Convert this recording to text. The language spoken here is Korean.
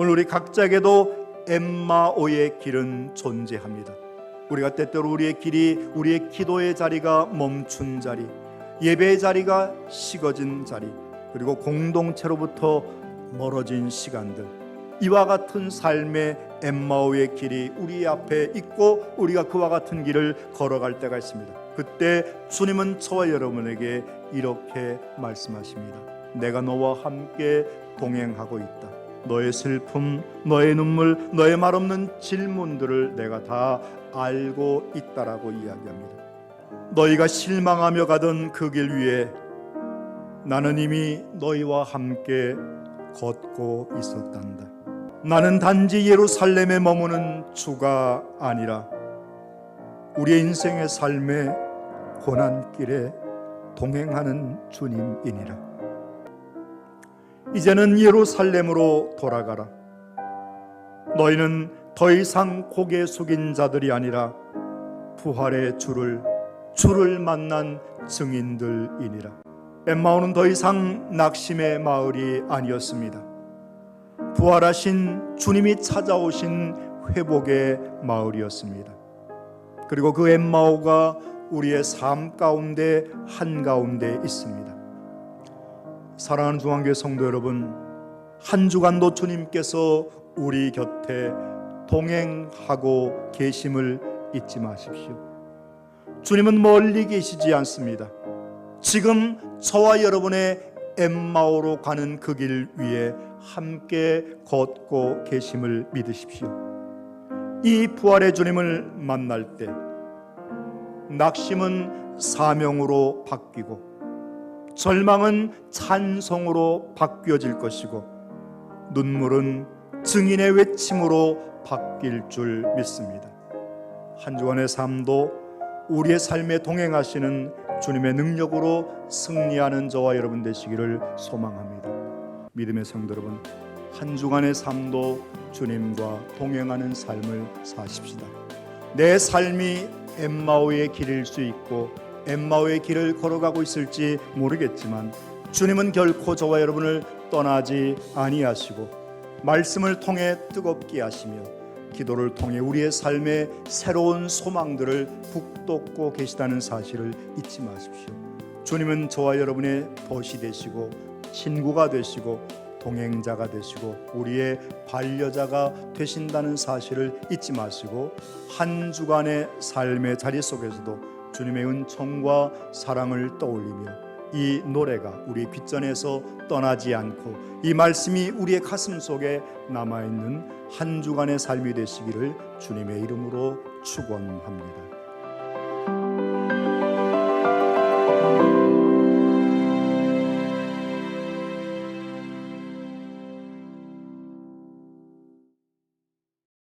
오늘 우리 각자에게도 엠마오의 길은 존재합니다. 우리가 때때로 우리의 길이 우리의 기도의 자리가 멈춘 자리, 예배의 자리가 식어진 자리, 그리고 공동체로부터 멀어진 시간들. 이와 같은 삶의 엠마오의 길이 우리 앞에 있고 우리가 그와 같은 길을 걸어갈 때가 있습니다. 그때 주님은 저와 여러분에게 이렇게 말씀하십니다. 내가 너와 함께 동행하고 있다. 너의 슬픔, 너의 눈물, 너의 말없는 질문들을 내가 다 알고 있다라고 이야기합니다. 너희가 실망하며 가던 그 길 위에 나는 이미 너희와 함께 걷고 있었단다. 나는 단지 예루살렘에 머무는 주가 아니라 우리의 인생의 삶의 고난길에 동행하는 주님이니라. 이제는 예루살렘으로 돌아가라. 너희는 더 이상 고개 숙인 자들이 아니라 부활의 주를 주를 만난 증인들이니라. 엠마오는 더 이상 낙심의 마을이 아니었습니다. 부활하신 주님이 찾아오신 회복의 마을이었습니다. 그리고 그 엠마오가 우리의 삶 가운데 한 가운데 있습니다. 사랑하는 중앙교회 성도 여러분, 한 주간도 주님께서 우리 곁에 동행하고 계심을 잊지 마십시오. 주님은 멀리 계시지 않습니다. 지금 저와 여러분의 엠마오로 가는 그 길 위에 함께 걷고 계심을 믿으십시오. 이 부활의 주님을 만날 때 낙심은 사명으로 바뀌고 절망은 찬송으로 바뀌어질 것이고 눈물은 증인의 외침으로 바뀔 줄 믿습니다. 한 주간의 삶도 우리의 삶에 동행하시는 주님의 능력으로 승리하는 저와 여러분 되시기를 소망합니다. 믿음의 성도 여러분, 한 주간의 삶도 주님과 동행하는 삶을 사십시다. 내 삶이 엠마오의 길일 수 있고 엠마오의 길을 걸어가고 있을지 모르겠지만 주님은 결코 저와 여러분을 떠나지 아니하시고 말씀을 통해 뜨겁게 하시며 기도를 통해 우리의 삶에 새로운 소망들을 북돋고 계시다는 사실을 잊지 마십시오. 주님은 저와 여러분의 벗이 되시고 친구가 되시고 동행자가 되시고 우리의 반려자가 되신다는 사실을 잊지 마시고 한 주간의 삶의 자리 속에서도 주님의 은총과 사랑을 떠올리며 이 노래가 우리 귓전에서 떠나지 않고 이 말씀이 우리의 가슴 속에 남아 있는 한 주간의 삶이 되시기를 주님의 이름으로 축원합니다.